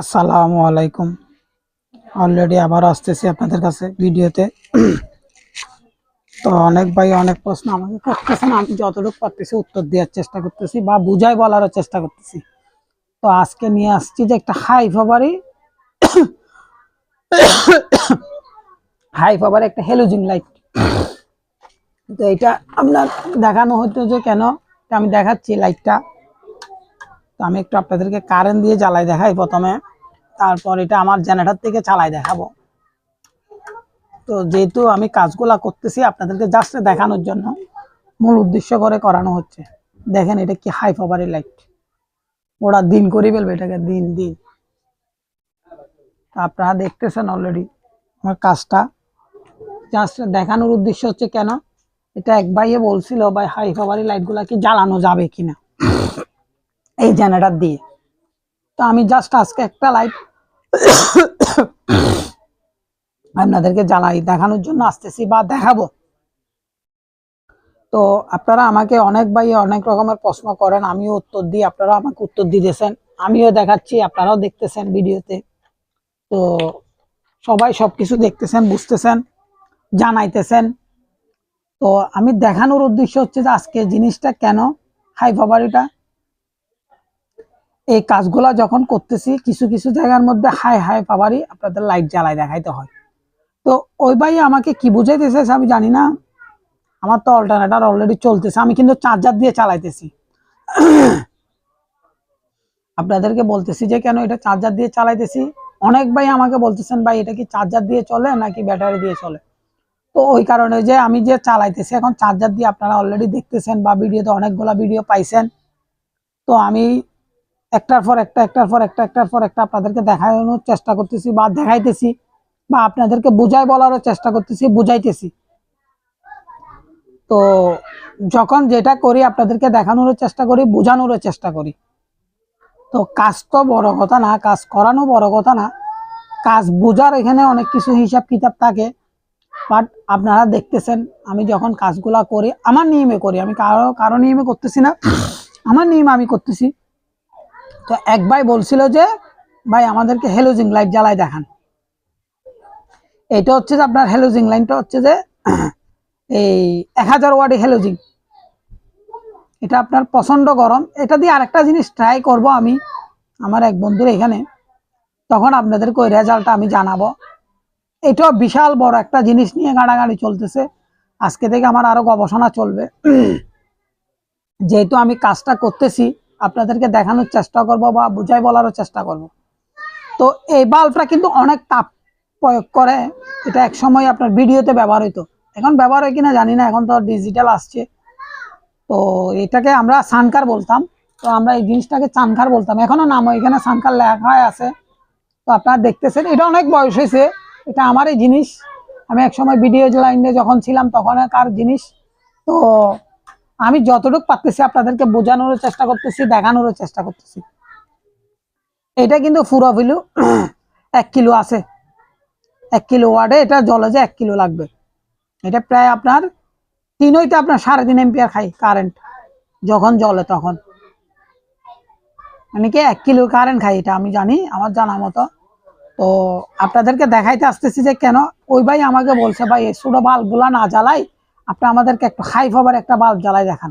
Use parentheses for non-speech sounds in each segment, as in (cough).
আসসালামু আলাইকুম। অলরেডি আবার আসতেছি আপনাদের কাছে ভিডিওতে। তো অনেক ভাই অনেক প্রশ্ন আমাকে করতেছেন, আমি যতটুকু পারতেছি উত্তর দেওয়ার চেষ্টা করতেছি বা বুঝাই বলারও চেষ্টা করতেছি। তো আজকে নিয়ে আসছি যে একটা হাই ফাবারি, হাই ফাবার একটা হেলোজিন লাইট তো এটা আপনার দেখানো হতো যে কেন? আমি দেখাচ্ছি লাইটটা আমি একটু আপনাদেরকে কারেন্ট দিয়ে জ্বালাই দেখাই প্রথমে। তারপর এটা আমার জেনারেটর থেকে চালাই দেখাবো। তো যেহেতু আমি কাজগুলা করতেছি আপনাদেরকে জাস্ট দেখানোর জন্য, মূল উদ্দেশ্য করে করানো হচ্ছে। দেখেন এটা কি হাই পাওয়ারের লাইট ওরা দিন করে ফেলবে এটাকে, দিন দিন। আপনারা দেখতেছেন অলরেডি আমার কাজটা। জাস্ট দেখানোর উদ্দেশ্য হচ্ছে কেন? এটা এক ভাইয়ে বলছিল, ভাই হাই পাওয়ারের লাইটগুলা কি জ্বালানো যাবে কিনা? এই জেনারেটর দিয়ে। তো আমি জাস্ট আজকে একটা লাইট আপনাদেরকে জ্বালাই দেখানোর জন্য আসতেছি বা দেখাবো। তো আপনারা আমাকে অনেক ভাই অনেক রকমের প্রশ্ন করেন, আমিও উত্তর দিই, আপনারা আমাকে উত্তর দিতেছেন, আমিও দেখাচ্ছি, আপনারাও দেখতেছেন ভিডিওতে। তো সবাই সবকিছু দেখতেছেন, বুঝতেছেন, জানাইতেছেন। তো আমি দেখানোর উদ্দেশ্য হচ্ছে যে আজকে জিনিসটা কেন হাই পাওয়ারিটা এই কাজগুলা যখন করতেছি, কিছু কিছু জায়গার মধ্যে হাই হাই পাওয়ারই আপনাদের লাইট জ্বালায় দেখাইতে হয়। তো ওই ভাই আমাকে কি বুঝাইতেছে আমি জানি না। আমার তো অল্টারনেটার অলরেডি চলতেছে, আমি কিন্তু চার্জার দিয়ে চালাইতেছি। আপনাদেরকে বলতেছি যে, কেন এটা চার্জার দিয়ে চালাইতেছি? অনেক ভাই আমাকে বলতেছেন, ভাই, এটা কি চার্জার দিয়ে চলে নাকি ব্যাটারি দিয়ে চলে? তো ওই কারণে যে আমি যে চালাইতেছি, এখন চার্জার দিয়ে আপনারা অলরেডি দেখতেছেন বা ভিডিওতে অনেকগুলা ভিডিও পাইছেন। তো আমি একটার পর একটা, একটার পর একটা, একটার পর একটা আপনাদেরকে দেখানোর চেষ্টা করতেছি বা দেখাইতেছি বা আপনাদেরকে বুঝাই বলারও চেষ্টা করতেছি, বুঝাইতেছি। তো যখন যেটা করি, আপনাদেরকে দেখানোরও চেষ্টা করি, বোঝানোরও চেষ্টা করি। তো কাজ তো বড় কথা না, কাজ করানো বড় কথা না। কাজ বোঝার এখানে অনেক কিছু হিসাব কিতাব থাকে বাট আপনারা দেখতেছেন, আমি যখন কাজগুলা করি, আমার নিয়মে করি, আমি কারও কারও নিয়মে করতেছি না। আমার নিয়মে আমি করতেছি। তো এক ভাই বলছিল যে, ভাই, আমাদেরকে হেলোজিং লাইট জ্বালায় দেখান। এটা হচ্ছে যে আপনার হেলোজিং লাইনটা হচ্ছে যে, (clears throat) এই এক হাজার ওয়ার্ডে হেলোজিং এটা আপনার প্রচণ্ড গরম। এটা দিয়ে আরেকটা জিনিস ট্রাই করব আমি, আমার এক বন্ধুর এখানে। তখন আপনাদেরকে ওই রেজাল্টটা আমি জানাব। এটাও বিশাল বড় একটা জিনিস নিয়ে গাড়াগাড়ি চলতেছে। আজকে থেকে আমার আরও গবেষণা চলবে। (clears throat) যেহেতু আমি কাজটা করতেছি আপনাদেরকে দেখানোর চেষ্টা করব বা বুঝাই বলারও চেষ্টা করব। তো এই বাল্বটা কিন্তু অনেক তাপ প্রয়োগ করে। এটা এক সময় আপনার ভিডিওতে ব্যবহার হইতো। এখন ব্যবহার হয় কিনা জানি না, এখন তো ডিজিটাল আসছে। তো এটাকে আমরা সানকার বলতাম। তো আমরা এই জিনিসটাকে চানকার বলতাম। এখনও নাম এখানে সানকার লেখা আছে। তো আপনারা দেখতেছেন, এটা অনেক বয়স হয়েছে। এটা আমার এই জিনিস। আমি এক সময় ভিডিও লাইনে যখন ছিলাম, তখনকার জিনিস। তো আমি যতটুকু পারতেছি আপনাদেরকে বোঝানোর চেষ্টা করতেছি দেখানোর চেষ্টা করতেছি। এটা কিন্তু পুরো ভিলু (clears throat) এক কিলো আছে। এক কিলো ওয়ার্ডে এটা জলে যে এক কিলো লাগবে। এটা প্রায় আপনার তিন আপনার সাড়ে তিন এম্পিয়ার খাই কারেন্ট যখন জলে তখন। মানে কি এক কিলো কারেন্ট খাই এটা, আমি জানি, আমার জানা মতো। তো আপনাদেরকে দেখাইতে আসতেছি যে কেন, ওই ভাই আমাকে বলছে, ভাই, এই ছোটো বাল্বগুলা না জ্বালাই আপনি আমাদেরকে একটু হাই পাওয়ার একটা বাল্ব জ্বালাই দেখান।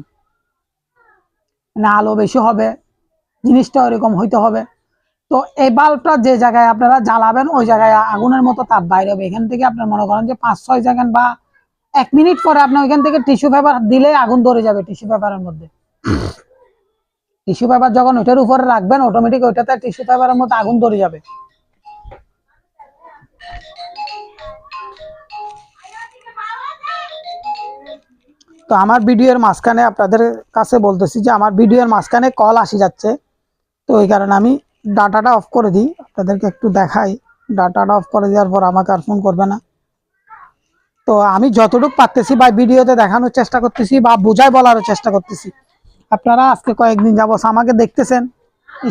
মানে আলো বেশি হবে, জিনিসটা ওইরকম হইতে হবে। তো এই বাল্বটা যে জায়গায় আপনারা জ্বালাবেন, ওই জায়গায় আগুনের মতো তাপ বাইরে হবে। এখান থেকে আপনার মনে করেন যে পাঁচ, ছয় সেকেন্ড বা এক মিনিট পরে আপনি ওইখান থেকে টিস্যু পেপার দিলে আগুন ধরে যাবে টিস্যু পেপারের মধ্যে। টিস্যু পেপার যখন ওইটার উপরে রাখবেন অটোমেটিক ওইটাতে টিস্যু পেপারের মধ্যে আগুন ধরে যাবে। তো আমার ভিডিওর মাঝখানে আপনাদের কাছে বলতেছি যে আমার ভিডিওর মাঝখানে কল আসি যাচ্ছে। তো ওই কারণে আমি ডাটাটা অফ করে দিই। আপনাদেরকে একটু দেখাই। ডাটাটা অফ করে দেওয়ার পর আমাকে আর ফোন করবে না। তো আমি যতটুকু পারতেছি বা ভিডিওতে দেখানোর চেষ্টা করতেছি বা বোঝাই বলারও চেষ্টা করতেছি। আপনারা আজকে কয়েকদিন যাব আমাকে দেখতেছেন।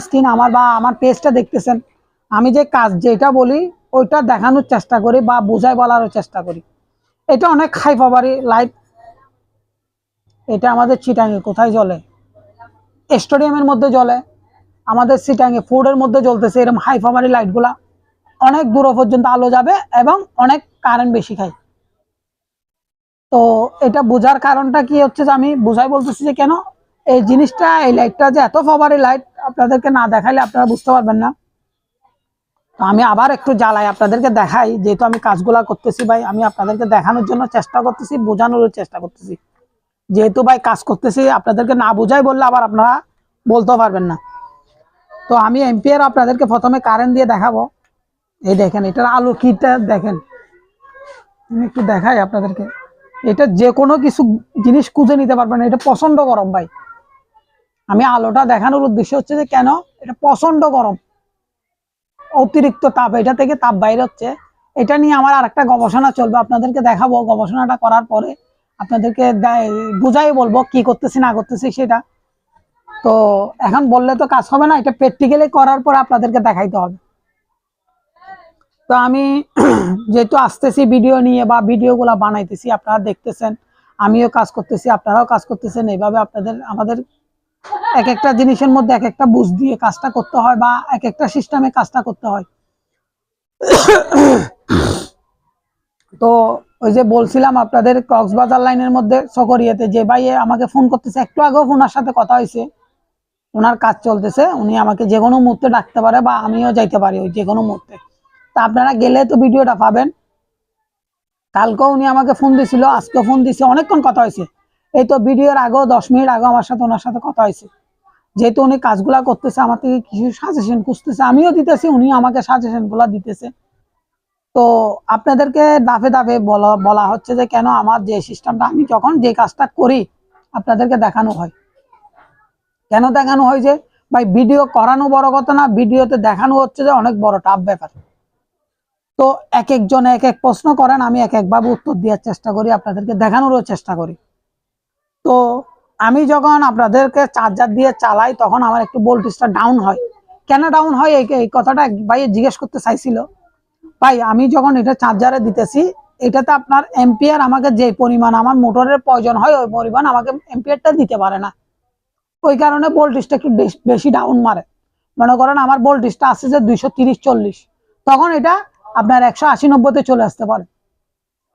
স্ক্রিন আমার বা আমার পেজটা দেখতেছেন। আমি যে কাজ যেটা বলি, ওইটা দেখানোর চেষ্টা করি বা বোঝাই বলারও চেষ্টা করি। এটা অনেক হাই পাওয়ারি লাইট এটা আমাদের চিটাঙ্গে, কোথায় জ্বলে স্টেডিয়ামের মধ্যে জ্বলে আমাদের সিটাঙ্গে ফুডের মধ্যে জ্বলতেছে এরকম হাই পাওয়ারি লাইটগুলা। অনেক দূর পর্যন্ত আলো যাবে এবং অনেক কারেন্ট বেশি খায়। তো এটা বোঝার কারণটা কি হচ্ছে যে আমি বুঝাই বলতেছি যে কেন? এই জিনিসটা, এই লাইটটা যে এত পাওয়ারি লাইট আপনাদেরকে না দেখাইলে আপনারা বুঝতে পারবেন না। তো আমি আবার একটু জ্বালাই আপনাদেরকে দেখাই, যেহেতু আমি কাজগুলা করতেছি ভাই, আমি আপনাদেরকে দেখানোর জন্য চেষ্টা করতেছি বোঝানোর চেষ্টা করতেছি। যেহেতু ভাই কাজ করতেছি, আপনাদেরকে না বুঝাই বললে আবার আপনারা বলতেও পারবেন না। তো আমি এমপিআর আপনাদেরকে প্রথমে কারেন্ট দিয়ে দেখাবো। এই দেখেন, এটার আলো কিটা দেখেন। আমি একটু দেখাই আপনাদেরকে। এটা যে কোনো কিছু জিনিস খুঁজে নিতে পারবেন এটা প্রচণ্ড গরম ভাই। আমি আলোটা দেখানোর উদ্দেশ্য হচ্ছে যে কেন? এটা প্রচণ্ড গরম। অতিরিক্ত তাপ, এটা থেকে তাপ বাইরে হচ্ছে। এটা নিয়ে আমার আর একটা গবেষণা চলবে। আপনাদেরকে দেখাবো গবেষণাটা করার পরে। আপনাদেরকে বুঝাই বলব কি করতেছি, না করতেছি সেটা। তো এখন বললে তো কাজ হবে না, এটা প্র্যাকটিক্যালি করার পর আপনাদেরকে দেখাইতে হবে। তো আমি (clears throat) যেহেতু আসতেছি ভিডিও নিয়ে বা ভিডিওগুলো বানাইতেছি, আপনারা দেখতেছেন, আমিও কাজ করতেছি, আপনারাও কাজ করতেছেন, এইভাবে আপনাদের, আমাদের এক একটা জিনিসের মধ্যে এক একটা বুঝ দিয়ে কাজটা করতে হয় বা এক একটা সিস্টেমে কাজটা করতে হয়। তো ওই যে বলছিলাম আপনাদের কক্সবাজার লাইনের মধ্যে সকরিয়াতে যে ভাই আমাকে ফোন করতেছে, একটু আগেও ওনার সাথে কথা হয়েছে। ওনার কাজ চলতেছে, উনি আমাকে যে কোনো মুহূর্তে ডাকতে পারে বা আমিও যাইতে পারি ওই যে কোনো মুহূর্তে। তা আপনারা গেলে তো ভিডিওটা পাবেন। কালকেও উনি আমাকে ফোন দিছিল আজকে ফোন দিছে, অনেকক্ষণ কথা হয়েছে। এই তো ভিডিওর আগেও, দশ মিনিট আগে আমার সাথে, ওনার সাথে কথা হয়েছে। যেহেতু উনি কাজগুলা করতেছে, আমার থেকে কিছু সাজেশন খুঁজতেছে, আমিও দিতেছি উনি আমাকে সাজেশনগুলা দিতেছে। তো আপনাদেরকে দাফে দাফে বলা হচ্ছে যে কেন আমার যে সিস্টেমটা, আমি যখন যে কাজটা করি, আপনাদেরকে দেখানো হয়। কেন দেখানো হয় যে, ভাই ভিডিও করানো বড় কথা না ভিডিওতে দেখানো হচ্ছে যে অনেক বড় টাফ ব্যাপার। তো এক একজন এক এক প্রশ্ন করেন, আমি এক একভাবে উত্তর দেওয়ার চেষ্টা করি, আপনাদেরকে দেখানোরও চেষ্টা করি। তো আমি যখন আপনাদেরকে চার্জার দিয়ে চালাই, তখন আমার একটু ভোল্টেজটা ডাউন হয়। কেন ডাউন হয়? এই কথাটা ভাই জিজ্ঞেস করতে চাইছিল। ভাই আমি যখন এটা চার্জারে দিতেছি এটাতে আপনার এম্পিয়ার আমাকে যে পরিমাণ আমার মোটরের প্রয়োজন হয় ওই পরিমাণ আমাকে এম্পিয়ারটা দিতে পারে না। ওই কারণে ভোল্টেজটা একটু বেশি ডাউন মারে। মনে করেন আমার ভোল্টেজটা আসছে যে দুইশো তিরিশ চল্লিশ। তখন এটা আপনার একশো আশি নব্বইতে চলে আসতে পারে।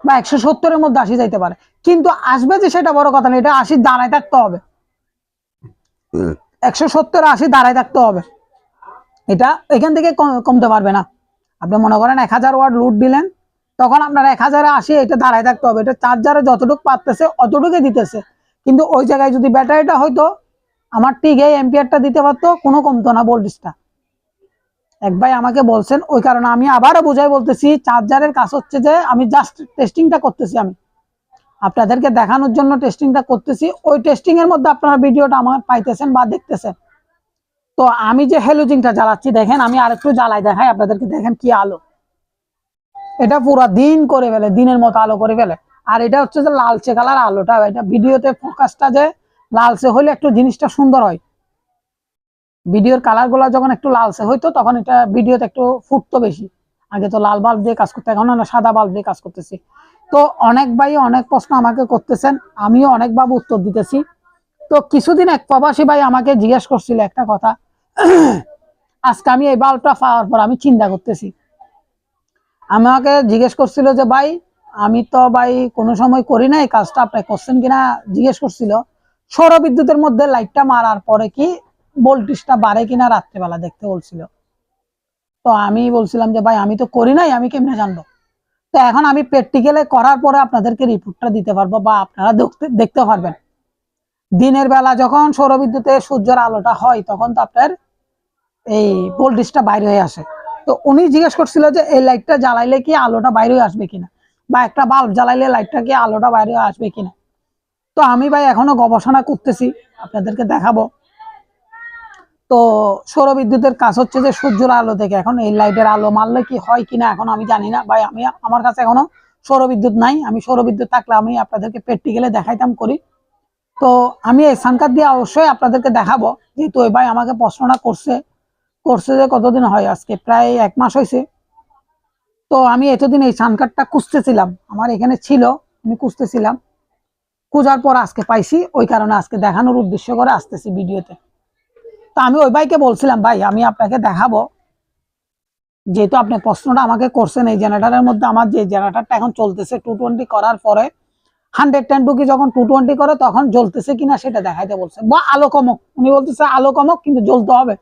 বা একশো সত্তরের মধ্যে আসি যাইতে পারে। কিন্তু আসবে যে সেটা বড় কথা না এটা আশি দাঁড়ায় থাকতে হবে। একশো সত্তর আশি দাঁড়ায় থাকতে হবে। এটা এখান থেকে কমতে পারবে না। আপনি মনে করেন এক হাজার ওয়াট লুট দিলেন, তখন আপনার এক হাজারে আশি এটা দাঁড়ায় থাকতে হবে, এটা চার্জারে যতটুকু পারতেছে অতটুকুই দিতেছে। কিন্তু ওই জায়গায় যদি ব্যাটারিটা হয়তো আমার ঠিক এই এম্পিয়ারটা দিতে পারতো, কোনো কমতো না ভোল্টেজটা এক ভাই আমাকে বলছেন, ওই কারণে আমি আবারও বুঝাই বলতেছি চার্জারের কাজ হচ্ছে যে আমি জাস্ট টেস্টিংটা করতেছি আমি। আপনাদেরকে দেখানোর জন্য টেস্টিংটা করতেছি, ওই টেস্টিংয়ের মধ্যে আপনারা ভিডিওটা আমার পাইতেছেন বা দেখতেছেন। তো আমি যে হেলোজিংটা জ্বালাচ্ছি, দেখেন আমি আরেকটু জ্বালাই দেখাই, আপনাদেরকে দেখেন কি আলো। এটা পুরো দিন করে ফেলে, দিনের মতো আলো করে ফেলে। আর এটা হচ্ছে যে লালচে কালার আলোটা, এটা ভিডিওতে ফোকাসটা যে লালচে হলে একটু জিনিসটা সুন্দর হয়। ভিডিওর কালারগুলা যখন একটু লালচে হইতো, তখন এটা ভিডিওতে একটু ফুটতো বেশি। আগে তো লাল বাল্ব দিয়ে কাজ করতে, এখন আমরা সাদা বাল্ব দিয়ে কাজ করতেছি। তো অনেক ভাই অনেক প্রশ্ন আমাকে করতেছেন, আমিও অনেকভাবে উত্তর দিতেছি। তো কিছুদিন এক প্রবাসী ভাই আমাকে জিজ্ঞেস করছিল একটা কথা আজকে আমি এই বাল্বটা পাওয়ার পর আমি চিন্তা করতেছি। আমাকে জিজ্ঞেস করছিল যে, ভাই, আমি তো ভাই কোনো সময় করি না এই কাজটা আপনি করছেন কিনা? জিজ্ঞেস করছিল সৌর বিদ্যুতের মধ্যে লাইটটা মারার পরে কি ভোল্টেজটা বাড়ে কিনা রাত্রেবেলা? দেখতে বলছিল। তো আমি বলছিলাম যে, ভাই, আমি তো করি নাই, আমি কেমনে জানব? তো এখন আমি প্র্যাকটিক্যালে করার পরে আপনাদেরকে রিপোর্টটা দিতে পারব বা আপনারা দেখতে পারবেন। দিনের বেলা যখন সৌরবিদ্যুতে সূর্যের আলোটা হয়, তখন তো আপনার এই ভোল্টেজটা বাইরে হয়ে আসে। তো উনি জিজ্ঞেস করছিল যে, এই লাইটটা জ্বালাইলে কি আলোটা বাইরে আসবে কিনা? বা একটা বাল্ব জ্বালাইলে লাইটটা কি আলোটা বাইরে আসবে কিনা? তো আমি ভাই এখনও গবেষণা করতেছি, আপনাদেরকে দেখাবো। তো সৌরবিদ্যুতের কাজ হচ্ছে যে, সূর্যের আলো থেকে এখন এই লাইটের আলো মারলে কি হয় কিনা এখন আমি জানি না। ভাই, আমি, আমার কাছে এখনও সৌরবিদ্যুৎ নাই। আমি সৌরবিদ্যুৎ থাকলে আমি আপনাদেরকে প্র্যাকটিক্যালে দেখাইতাম করি। তো আমি এই সানকার দিয়ে অবশ্যই আপনাদেরকে দেখাবো। যেহেতু ওই ভাই আমাকে প্রশ্নটা করছে করছে যে কতদিন হয়? আজকে প্রায় এক মাস হয়েছে। তো আমি এতদিন এই সান কার্ডটা খুঁজতেছিলাম। আমার এখানে ছিল, আমি খুঁজতেছিলাম। খোঁজার পর আজকে পাইছি, ওই কারণে আজকে দেখানোর উদ্দেশ্য করে আসতেছি ভিডিওতে। তো আমি ওই ভাইকে বলছিলাম, ভাই, আমি আপনাকে দেখাবো। যেহেতু আপনি প্রশ্নটা আমাকে করছেন, এই জেনারেটারের মধ্যে আমার যে জেনারেটারটা এখন চলতেছে টু টোয়েন্টি করার পরে হান্ড্রেড টেন টু কি যখন টু টোয়েন্টি করে, তখন জ্বলতেছে কিনা সেটা দেখাইতে বলছে। বা আলো কমক উনি বলতেছে আলো কমক কিন্তু জ্বলতে হবে।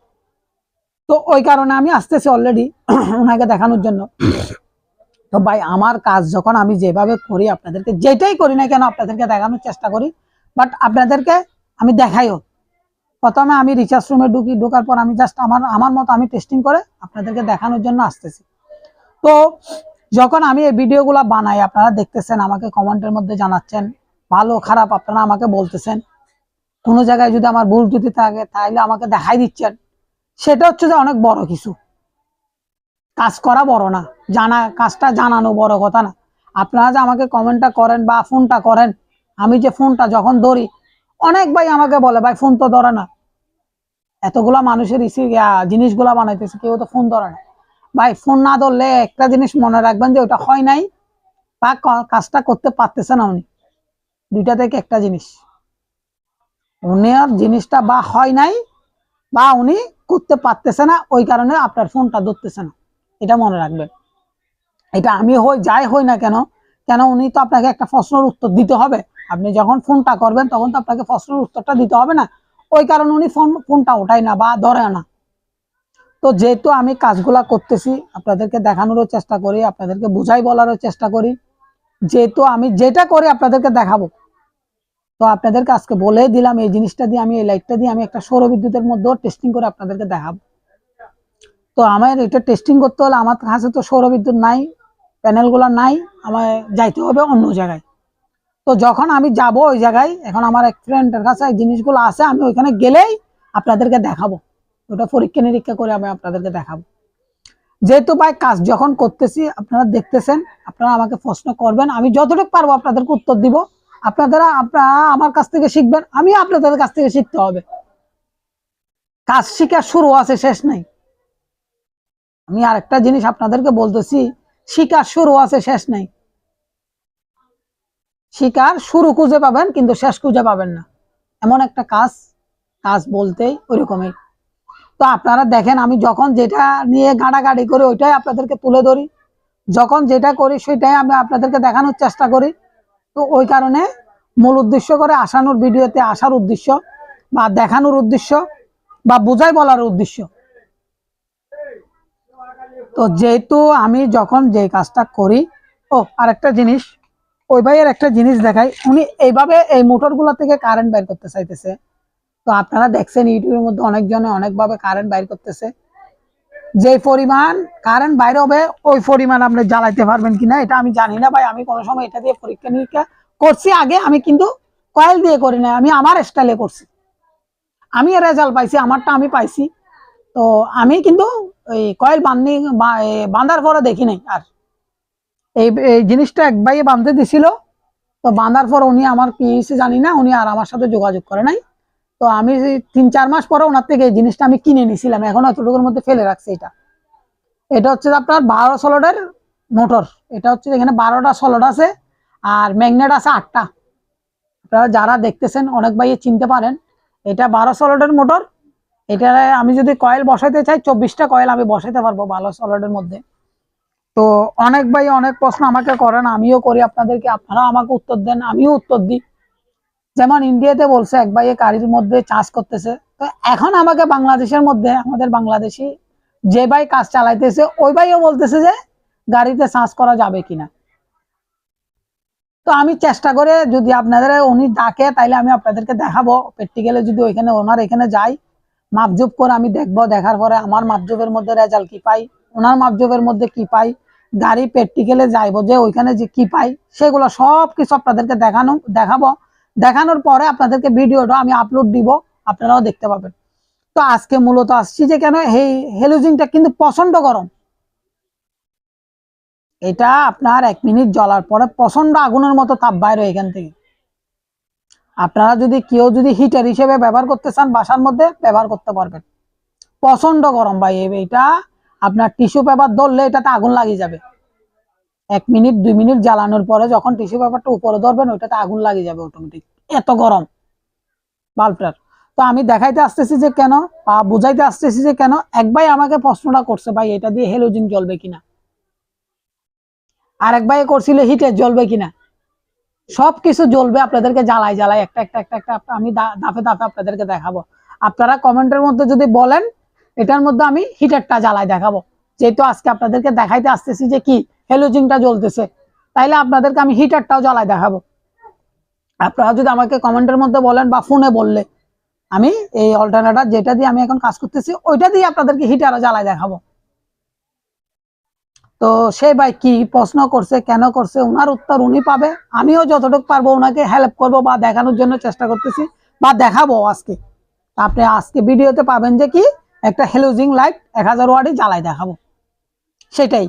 তো ওই কারণে আমি আসতেছি অলরেডি ওনাকে (clears throat) দেখানোর জন্য। তো ভাই, আমার কাজ যখন আমি যেভাবে করি, আপনাদেরকে যেটাই করি না কেন, আপনাদেরকে দেখানোর চেষ্টা করি। বাট আপনাদেরকে আমি দেখাইও। প্রথমে আমি রিচার্জ রুমে ঢুকি, ঢোকার পর আমি জাস্ট আমার আমার মতো আমি টেস্টিং করে আপনাদেরকে দেখানোর জন্য আসতেছি। তো যখন আমি এই ভিডিওগুলো বানাই, আপনারা দেখতেছেন, আমাকে কমেন্টের মধ্যে জানাচ্ছেন, ভালো খারাপ আপনারা আমাকে বলতেছেন। কোনো জায়গায় যদি আমার ভুল ত্রুটি থাকে, তাহলে আমাকে দেখাই দিচ্ছেন। সেটা হচ্ছে যে অনেক বড় কিছু। কাজ করা বড় না। জানা, কাজটা জানানো বড় কথা না। আপনারা যে আমাকে কমেন্টটা করেন বা ফোনটা করেন, আমি যে ফোনটা যখন ধরি, অনেক ভাই আমাকে বলে, ভাই, ফোন তো ধরে না। এতগুলা মানুষের ইসি জিনিসগুলা বানাইতেছে, কেউ তো ফোন ধরে না। ভাই, ফোন না ধরলে একটা জিনিস মনে রাখবেন যে ওটা হয় নাই, বা কাজটা করতে পারতেছে না উনি। দুইটা থেকে একটা জিনিস। উনার জিনিসটা বা হয় নাই, বা উনি করতে পারতেছে না, ওই কারণে আপনার ফোনটা ধরতেছে না। এটা মনে রাখবেন। এটা আমি হই, যাই হই না কেন কেন উনি তো আপনাকে একটা প্রশ্নের উত্তর দিতে হবে। আপনি যখন ফোনটা করবেন, তখন তো আপনাকে প্রশ্নের উত্তরটা দিতে হবে না। ওই কারণে উনি ফোন, ফোনটা ওঠায় না বা ধরে না। তো যেহেতু আমি কাজগুলা করতেছি, আপনাদেরকে দেখানোরও চেষ্টা করি, আপনাদেরকে বুঝাই বলারও চেষ্টা করি, যেহেতু আমি যেটা করি আপনাদেরকে দেখাবো। তো আপনাদেরকে আজকে বলে দিলাম, এই জিনিসটা দিয়ে আমি, এই লাইটটা দিয়ে আমি একটা সৌর বিদ্যুতের মধ্যেও টেস্টিং করে আপনাদেরকে দেখাবো। তো আমার এটা টেস্টিং করতে হলে আমার কাছে তো সৌর বিদ্যুৎ নাই প্যানেলগুলো নাই, আমায় যাইতে হবে অন্য জায়গায়। তো যখন আমি যাব ওই জায়গায়, এখন আমার এক ফ্রেন্ডের কাছে জিনিসগুলো আছে, আমি ওইখানে গেলেই আপনাদেরকে দেখাবো। ওটা পরীক্ষা নিরীক্ষা করে আমি আপনাদেরকে দেখাবো। যেহেতু ভাই কাজ যখন করতেছি, আপনারা দেখতেছেন, আপনারা আমাকে প্রশ্ন করবেন, আমি যতটুকু পারব আপনাদেরকে উত্তর দিব। আপনারা আপনারা আমার কাছ থেকে শিখবেন, আমি আপনাদের কাছ থেকে শিখতে হবে। কাজ শিখার শুরু আছে, শেষ নাই। আমি আরেকটা জিনিস আপনাদেরকে বলতেছি শিকার শুরু আছে, শেষ নাই। শিকার শুরু খুঁজে পাবেন, কিন্তু শেষ খুঁজে পাবেন না। এমন একটা কাজ কাজ বলতেই ওইরকমই। তো আপনারা দেখেন, আমি যখন যেটা নিয়ে গাড়াগাড়ি করি, ওইটাই আপনাদেরকে তুলে ধরি। যখন যেটা করি, সেটাই আমি আপনাদেরকে দেখানোর চেষ্টা করি। তো ওই কারণে মূল উদ্দেশ্য করে আসানোর ভিডিওতে আসার উদ্দেশ্য বা দেখানোর উদ্দেশ্য বা বুঝাই বলার উদ্দেশ্য। তো যেহেতু আমি যখন যে কাজটা করি, ও, আরেকটা জিনিস, ওই ভাইয়ের একটা জিনিস দেখাই। উনি এইভাবে এই মোটরগুলো থেকে কারেন্ট বের করতে চাইতেছে। তো আপনারা দেখছেন ইউটিউবের মধ্যে অনেকজনে অনেকভাবে কারেন্ট বাইর করতেছে। যে পরিমাণ কারেন্ট বাইরে হবে, ওই পরিমাণ আপনি জ্বালাইতে পারবেন কিনা, এটা আমি জানি না ভাই। আমি কোনো সময় এটা দিয়ে পরীক্ষা নিরীক্ষা করছি আগে, আমি কিন্তু কয়েল দিয়ে করি না আমি আমার স্টাইলে করছি। আমি রেজাল্ট পাইছি, আমারটা আমি পাইছি। তো আমি কিন্তু ওই কয়েল বান্ধি বাঁধার পরে দেখি নাই আর। এই এই জিনিসটা এক ভাইয়ে বাঁধতে দিছিল, তো বাঁধার পর উনি আমার কি জানি না, উনি আর আমার সাথে যোগাযোগ করে নাই। তো আমি তিন, চার মাস পরে ওনার থেকে এই জিনিসটা আমি কিনে নিছিলাম এখন এতটুকুর মধ্যে ফেলে রাখছি এটা। এটা হচ্ছে আপনার বারো সলডের মোটর। এটা হচ্ছে এখানে বারোটা সলড আছে আর ম্যাগনেট আছে আটটা। আপনারা যারা দেখতেছেন, অনেক ভাইয়ে চিনতে পারেন, এটা বারো সলডের মোটর। এটা আমি যদি কয়েল বসাইতে চাই, চব্বিশটা কয়েল আমি বসাইতে পারব বারো সলডের মধ্যে। তো অনেক ভাই অনেক প্রশ্ন আমাকে করেন, আমিও করি আপনাদেরকে। আপনারা আমাকে উত্তর দেন, আমিও উত্তর দিই। যেমন ইন্ডিয়াতে বলছে, এক ভাইয়ে গাড়ির মধ্যে চাষ করতেছে। তো এখন আমাকে বাংলাদেশের মধ্যে, আমাদের বাংলাদেশি যে ভাই কাজ চালাইতেছে, ওই ভাইও বলতেছে যে, গাড়িতে চাষ করা যাবে কিনা। তো আমি চেষ্টা করে যদি আপনাদের উনি ডাকে, তাইলে আমি আপনাদেরকে দেখাবো। প্র্যাকটিক্যালে যদি ওইখানে ওনার এখানে যাই, মাপজুপ করে আমি দেখব। দেখার পরে আমার মাপজুপের মধ্যে রেজাল্ট কি পাই, ওনার মাপজুপের মধ্যে কি পাই, গাড়ি প্র্যাকটিক্যালে যাইবো যে ওইখানে যে কি পাই, সেগুলো সব কিছু আপনাদেরকে দেখানো, দেখাবো। দেখানোর পরে আপনাদেরকে ভিডিওটা আমি আপলোড দিব, আপনারাও দেখতে পাবেন। তো আজকে মূলত আসছি যে কেন এই হেলুজিংটা কিন্তু প্রচণ্ড গরম। এটা আপনার এক মিনিট জ্বলার পরে প্রচণ্ড আগুনের মতো তাপ বাইরে এখান থেকে। আপনারা যদি, কেউ যদি হিটার হিসেবে ব্যবহার করতে চান, বাসার মধ্যে ব্যবহার করতে পারবেন। প্রচণ্ড গরম ভাই, এটা আপনার টিস্যু পেপার ধরলে এটাতে আগুন লাগিয়ে যাবে। এক মিনিট, দুই মিনিট জ্বালানোর পরে যখন টিস্যু পেপারটা উপরে ধরবেন, ওইটাতে আগুন লাগিয়ে যাবে অটোমেটিক এত গরম। বাল্বটার। তো আমি দেখাইতে আসতেছি যে কেন, বা বুঝাইতে আসতেছি যে কেন, এক ভাই আমাকে প্রশ্নটা করছে, ভাই, এটা দিয়ে হেলোজিন জ্বলবে কিনা? আর এক ভাই করছিল হিটে জ্বলবে কিনা? সব কিছু জ্বলবে, আপনাদেরকে জ্বালাই জ্বালাই, একটা একটা একটা একটা আমি দাফে দাফে আপনাদেরকে দেখাবো। আপনারা কমেন্টের মধ্যে যদি বলেন, এটার মধ্যে আমি হিটারটা জ্বালাই দেখাবো। যেহেতু আজকে আপনাদেরকে দেখাইতে আসতেছি যে কি হেলোজিনটা জ্বলতেছে, তাইলে আপনাদেরকে আমি হিটারটাও জ্বালাই দেখাবো। আপনারা যদি আমাকে কমেন্টের মধ্যে বলেন বা ফোনে বললে, আমি এই অল্টারনেটার যেটা দিয়ে আমি এখন কাজ করতেছি, ওইটা দিয়ে আপনাদেরকে হিটারও জ্বালাই দেখাবো। তো সে ভাই কি প্রশ্ন করছে, কেন করছে ওনার উত্তর উনি পাবে। আমিও যতটুকু পারব ওনাকে হেল্প করব বা দেখানোর জন্য চেষ্টা করতেছি বা দেখাবো আজকে। আপনি আজকে ভিডিওতে পাবেন যে কি, একটা হেলোজিং লাইট এক হাজার ওয়ার্ডে জ্বালাই দেখাবো। সেটাই।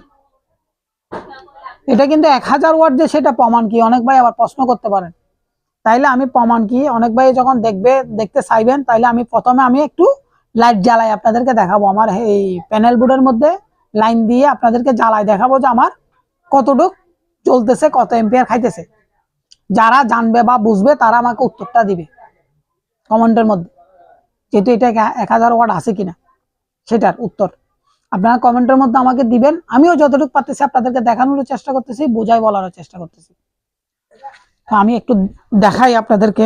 এটা কিন্তু এক হাজার ওয়ার্ড যে সেটা প্রমাণ কি? অনেক ভাই আবার প্রশ্ন করতে পারেন। তাইলে আমি প্রমাণ কি? অনেক ভাই যখন দেখবে, দেখতে চাইবেন, তাইলে আমি প্রথমে আমি একটু লাইট জ্বালাই আপনাদেরকে দেখাবো। আমার এই প্যানেল বোর্ডের মধ্যে লাইন দিয়ে আপনাদেরকে জ্বালাই দেখাবো যে আমার কতটুক চলতেছে কত এম্পিয়ার খাইতেছে। যারা জানবে বা বুঝবে, তারা আমাকে উত্তরটা দিবে কমেন্টের মধ্যে। যেহেতু এটা এক- হাজার ওয়াট আছে কিনা, সেটার উত্তর। আপনারা কমেন্টের মধ্যে আমাকে দিবেন। আমিও যতটুকু পারতেছি আপনাদেরকে দেখানোর চেষ্টা করতেছি, বোঝাই বলারও চেষ্টা করতেছি। তো আমি একটু দেখাই আপনাদেরকে।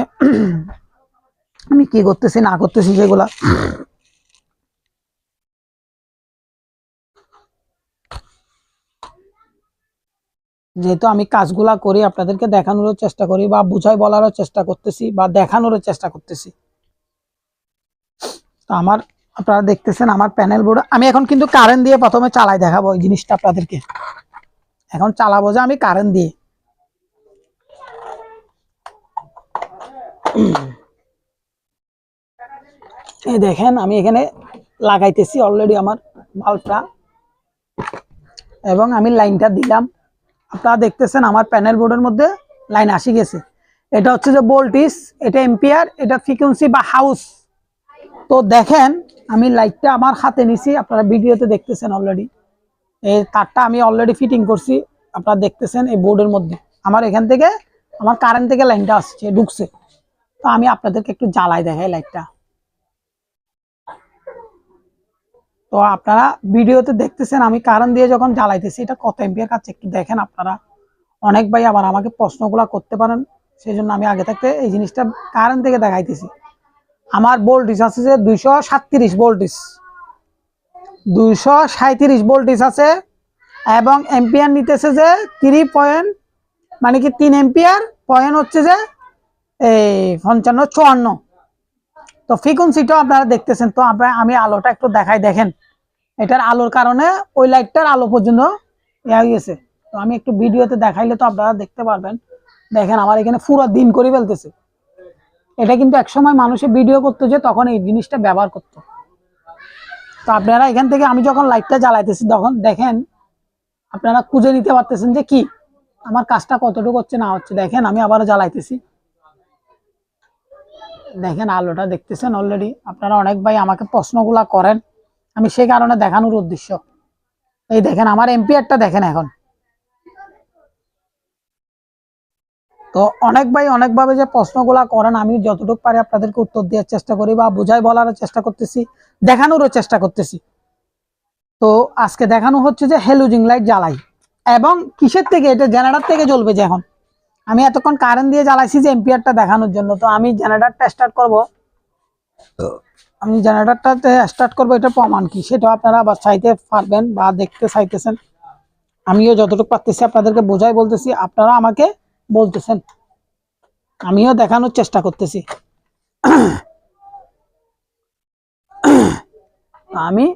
আমি কি করতেছি, না করতেছি সেগুলা। যেহেতু আমি কাজগুলা করি, আপনাদেরকে দেখানোরও চেষ্টা করি বা বুঝাই বলারও চেষ্টা করতেছি বা দেখানোরও চেষ্টা করতেছি। তো আমার আপনারা দেখতেছেন আমার প্যানেল বোর্ড আমি এখন কিন্তু কারেন্ট দিয়ে প্রথমে চালাই দেখাবো এই জিনিসটা আপনাদেরকে। এখন চালাবো যে আমি কারেন্ট দিয়ে। এই দেখেন, আমি এখানে লাগাইতেছি অলরেডি আমার বাল্বটা এবং আমি লাইনটা দিলাম। আপনারা দেখতেছেন আমার প্যানেল বোর্ডের মধ্যে লাইন আসি গেছে। এটা হচ্ছে যে ভোল্টেজ এটা এম্পিয়ার এটা ফ্রিকোয়েন্সি বা হাউস তো দেখেন, আমি লাইটটা আমার হাতে নিছি, আপনারা ভিডিওতে দেখতেছেন অলরেডি এই তারটা আমি অলরেডি ফিটিং করছি, আপনারা দেখতেছেন এই বোর্ডের মধ্যে। আমার এখান থেকে, আমার কারেন্ট থেকে লাইনটা আসছে, ঢুকছে। তো আমি আপনাদেরকে একটু জ্বালাই দেখাই লাইটটা তো আপনারা ভিডিওতে দেখতেছেন, আমি কারেন্ট দিয়ে যখন জ্বালাইতেছি, এটা কত এম্পিয়ার কাছে একটু দেখেন আপনারা। অনেক ভাই আবার আমাকে প্রশ্নগুলো করতে পারেন সেই জন্য আমি আগে থাকতে এই জিনিসটা কারেন্ট থেকে দেখাইতেছি। আমার ভোল্টেজ আছে যে দুইশো সাতত্রিশ ভোল্টেজ দুইশো সাঁত্রিশ ভোল্টেজ আছে এবং এম্পিয়ার নিতেছে যে থ্রি পয়েন্ট মানে কি তিন এম্পিয়ার পয়েন্ট হচ্ছে যে এই পঞ্চান্ন, চুয়ান্ন। তো ফ্রিকুয়েন্সিটাও আপনারা দেখতেছেন, তো আপনারা আমি আলোটা একটু দেখাই, দেখেন। এটার আলোর কারণে ওই লাইটটার আলো পর্যন্ত ইয়ে গেছে। তো আমি একটু ভিডিওতে দেখাইলে তো আপনারা দেখতে পারবেন। দেখেন, আমার এখানে পুরো দিন করে ফেলতেছে। এটা কিন্তু একসময় মানুষে ভিডিও করতো যে তখন এই জিনিসটা ব্যবহার করতো। তো আপনারা এখান থেকে আমি যখন লাইটটা জ্বালাইতেছি, তখন দেখেন আপনারা খুঁজে নিতে পারতেছেন যে কি, আমার কাজটা কতটুকু হচ্ছে, না হচ্ছে। দেখেন, আমি আবারও জ্বালাইতেছি। দেখেন, আলোটা দেখতেছেন অলরেডি আপনারা অনেক ভাই আমাকে প্রশ্নগুলা করেন। আমি সেই কারণে দেখানোর উদ্দেশ্য। এই দেখেন, আমার এম্পিয়ারটা দেখেন এখন। তো অনেক ভাই অনেকভাবে যে প্রশ্নগুলা করেন, আমি যতটুকু পারি আপনাদেরকে উত্তর দেওয়ার চেষ্টা করি বা বুঝাই বলার চেষ্টা করতেছি, দেখানোরও চেষ্টা করতেছি। তো আজকে দেখানো হচ্ছে যে হেলুজিং লাইট জ্বালাই। এবং কিসের থেকে? এটা জেনারেটর থেকে জ্বলবে যে এখন। আমি এতক্ষণ কারেন্ট দিয়ে জ্বালাইছি যে এম্পিয়ারটা দেখানোর জন্য। তো আমি জেনারেটরটা স্টার্ট করব। আমি জেনারেটরটাতে স্টার্ট করব এটা প্রমাণ কি? সেটা আপনারা আবার চাইতে পারবেন বা দেখতে চাইতেছেন। আমিও যতটুকু পারতেছি আপনাদেরকে বোঝাই বলতেছি। আপনারা আমাকে বলতেছেন। আমিও দেখানোর চেষ্টা করতেছি। আমি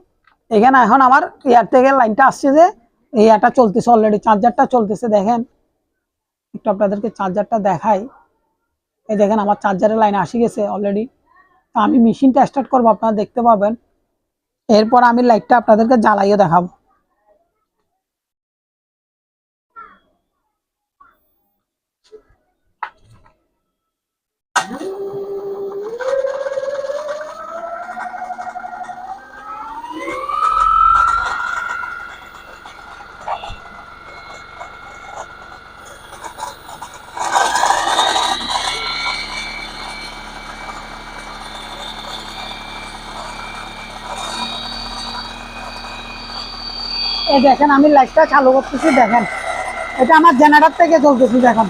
এখানে এখন আমার এয়ার থেকে লাইনটা আসছে যে, এই এয়ারটা চলতেছে অলরেডি চার্জারটা চলতেছে, দেখেন। একটু আপনাদেরকে চার্জারটা দেখাই। এই দেখেন আমার চার্জারের লাইন আসি গেছে অলরেডি তো আমি মেশিনটা স্টার্ট করব, আপনারা দেখতে পাবেন। এরপর আমি লাইটটা আপনাদেরকে জ্বালাইও দেখাবো। এই দেখেন, আমি লাইটটা চালু করতেছি, দেখেন। এটা আমার জেনারেটর থেকে চলতেছি, দেখেন।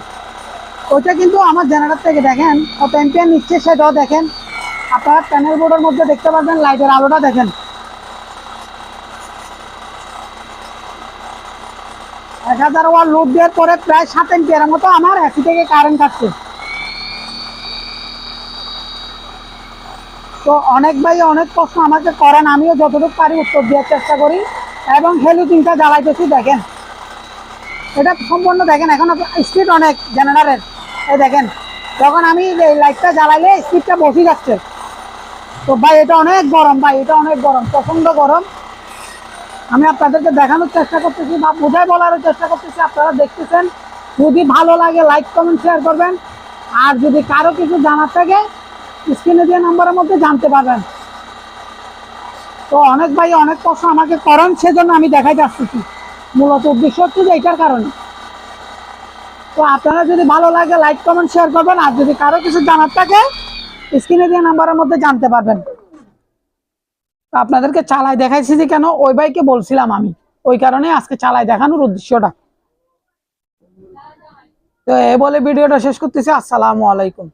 ওইটা কিন্তু আমার জেনারেটর থেকে, দেখেন। কত এম্পিয়ার নিচ্ছে সেটাও দেখেন। আপনার প্যানেল বোর্ডের মধ্যে দেখতে পারবেন, লাইটের আলোটা দেখেন। এক হাজার ওয়ার লোড দেওয়ার পরে প্রায় সাত এম্পিয়ারের মতো আমার এসি থেকে কারেন্ট কাটছে তো অনেক ভাই অনেক প্রশ্ন আমাকে করেন, আমিও যতটুকু পারি উত্তর দেওয়ার চেষ্টা করি। এবং হেলুজিনটা জ্বালাইতেছি, দেখেন। এটা সম্পূর্ণ দেখেন, এখন স্পিড অনেক জেনারেটরের এই দেখেন যখন আমি এই লাইটটা জ্বালাইলে স্পিডটা বসে যাচ্ছে। তো ভাই, এটা অনেক গরম, ভাই, এটা অনেক গরম প্রচণ্ড গরম। আমি আপনাদেরকে দেখানোর চেষ্টা করতেছি বা বোঝাই বলারও চেষ্টা করতেছি, আপনারা দেখতেছেন। যদি ভালো লাগে লাইক কমেন্ট শেয়ার করবেন। আর যদি কারও কিছু জানার থাকে স্ক্রিনে দিয়ে নাম্বারের মধ্যে জানতে পারবেন। তো অনেক ভাই অনেক প্রশ্ন আমাকে করেন, সেজন্য আমি দেখাই যাচ্ছি মূলত উদ্দেশ্য হচ্ছে যে এটার কারণে। তো আপনারা যদি ভালো লাগে লাইক কমেন্ট শেয়ার করবেন। আর যদি কারও কিছু জানার থাকে স্ক্রিনে দিয়ে নাম্বারের মধ্যে জানতে পারবেন। তো আপনাদেরকে চালাই দেখাইছি যে কেন, ওই ভাইকে বলছিলাম আমি। ওই কারণে আজকে চালাই দেখানোর উদ্দেশ্যটা। তো এ বলে ভিডিওটা শেষ করতেছি। আসসালামু আলাইকুম।